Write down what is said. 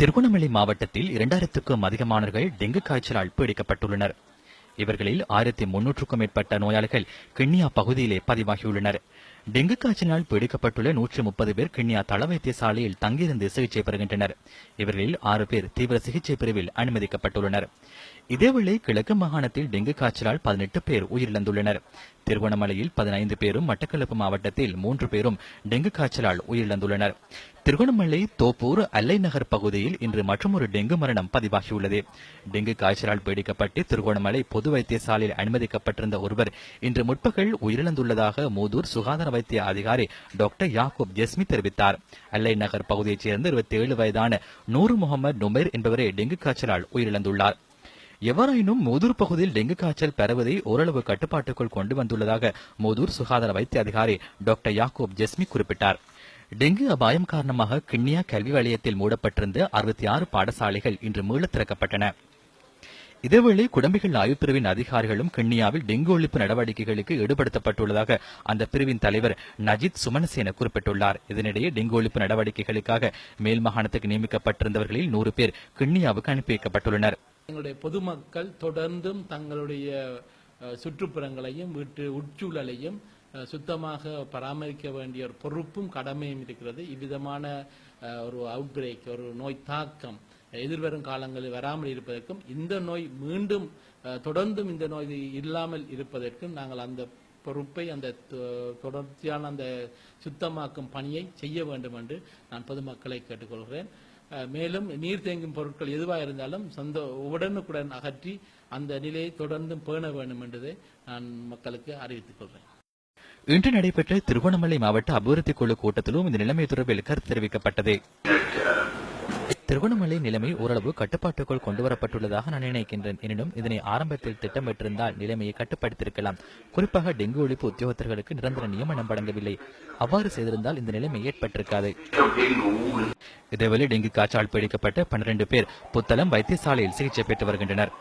திருகோணமலை மாவட்டத்தில் இரண்டாயிரத்துக்கும் அதிகமானவர்கள் டெங்கு காய்ச்சலால் பீடிக்கப்பட்டுள்ளனர். இவர்களில் ஆயிரத்தி முன்னூற்றுக்கும் மேற்பட்ட நோயாளிகள் கிண்ணியா பகுதியிலே பதிவாகியுள்ளனர். டெங்கு காய்ச்சலினால் பீடிக்கப்பட்டுள்ள நூற்றி முப்பது பேர் கிண்ணியா தள வைத்தியசாலையில் தங்கியிருந்து சிகிச்சை பெறுகின்றனர். இவர்களில் ஆறு பேர் தீவிர சிகிச்சை பிரிவில் அனுமதிக்கப்பட்டுள்ளனர். இதேவேளை கிழக்கு மாகாணத்தில் டெங்கு காய்ச்சலால் பதினெட்டு பேர் உயிரிழந்துள்ளனர். திருவண்ணாமலையில் பதினைந்து பேரும் மட்டக்களப்பு மாவட்டத்தில் மூன்று பேரும் டெங்கு காய்ச்சலால் உயிரிழந்துள்ளனர். திருகோணமலை தோப்பூர் அல்லை நகர் பகுதியில் இன்று மற்றொரு டெங்கு மரணம் பதிவாகியுள்ளது. டெங்கு காய்ச்சலால் பீடிக்கப்பட்டு திருகோணமலை பொது வைத்தியசாலையில் அனுமதிக்கப்பட்டிருந்த ஒருவர் இன்று முற்பகல் உயிரிழந்துள்ளதாக மூதூர் சுகாதார வைத்திய அதிகாரி டாக்டர் யாக்கூப் ஜெஸ்மி தெரிவித்தார். அல்லை நகர் பகுதியைச் சேர்ந்த இருபத்தி ஏழு வயதான நூறு முகமது நுமேர் என்பவரே டெங்கு காய்ச்சலால் உயிரிழந்துள்ளார். எவராயினும் மூதூர் பகுதியில் டெங்கு காய்ச்சல் பரவதை ஓரளவு கட்டுப்பாட்டுக்குள் கொண்டு வந்துள்ளதாக மூதூர் சுகாதார வைத்திய அதிகாரி டாக்டர் யாக்கூப் ஜெஸ்மி குறிப்பிட்டார். டெங்கு அபாயம் காரணமாக கிண்ணியா கல்வி வலயத்தில் மூடப்பட்டிருந்த அறுபத்தி ஆறு பாடசாலைகள் இன்று மீள திறக்கப்பட்டன. இதேவேளை குடம்பிகள் ஆய்வுப் பிரிவின் அதிகாரிகளும் கிண்ணியாவில் டெங்கு ஒழிப்பு நடவடிக்கைகளுக்கு ஈடுபடுத்தப்பட்டுள்ளதாக அந்த பிரிவின் தலைவர் நஜித் சுமனசேன குறிப்பிட்டுள்ளார். இதனிடையே டெங்கு ஒழிப்பு நடவடிக்கைகளுக்காக மேல் மாகாணத்துக்கு நியமிக்கப்பட்டிருந்தவர்களில் நூறு பேர் கிண்ணியாவுக்கு அனுப்பி வைக்கப்பட்டுள்ளனர். எங்களுடைய பொதுமக்கள் தொடர்ந்தும் தங்களுடைய அஹ், சுற்றுப்புறங்களையும் வீட்டு உட்சூழலையும் சுத்தமாக பராமரிக்க வேண்டிய ஒரு பொறுப்பும் கடமையும் இருக்கிறது. இவ்விதமான ஒரு அவுட் பிரேக் ஒரு நோய் தாக்கம் எதிர்வரும் காலங்களில் வராமல் இருப்பதற்கும் இந்த நோய் மீண்டும் தொடர்ந்தும் இந்த நோய் இல்லாமல் இருப்பதற்கும் நாங்கள் அந்த பொறுப்பை அந்த தொ- தொடர்ச்சியான அந்த சுத்தமாக்கும் பணியை செய்ய வேண்டும் என்று நான் பொதுமக்களை கேட்டுக்கொள்கிறேன். மேலும் நீர் தேங்கும் பொருட்கள் எதுவாக இருந்தாலும் சொந்த உடனுக்குடன் அகற்றி அந்த நிலையை தொடர்ந்தும் பேண வேண்டும் என்பதை நான் மக்களுக்கு அறிவித்துக் கொள்கிறேன். இன்று நடைபெற்ற திருகோணமலை மாவட்ட அபிவிருத்தி குழு கூட்டத்திலும் இந்த நிலைமை தொடர்பில் கருத்து தெரிவிக்கப்பட்டது. திருகோணமலை நிலைமை ஓரளவு கட்டுப்பாட்டுக்குள் கொண்டுவரப்பட்டுள்ளதாக நான் நினைக்கின்றேன். எனினும் இதனை ஆரம்பத்தில் திட்டமிட்டிருந்தால் நிலைமையை கட்டுப்படுத்தியிருக்கலாம். குறிப்பாக டெங்கு ஒழிப்பு உத்தியோகத்தர்களுக்கு நிரந்தர நியமனம் வழங்கவில்லை. அவ்வாறு செய்திருந்தால் இந்த நிலைமை ஏற்பட்டிருக்காது. இதேவேளை டெங்கு காய்ச்சல் பீடிக்கப்பட்ட பன்னிரண்டு பேர் புத்தளம் வைத்தியசாலையில் சிகிச்சை பெற்று வருகின்றனர்.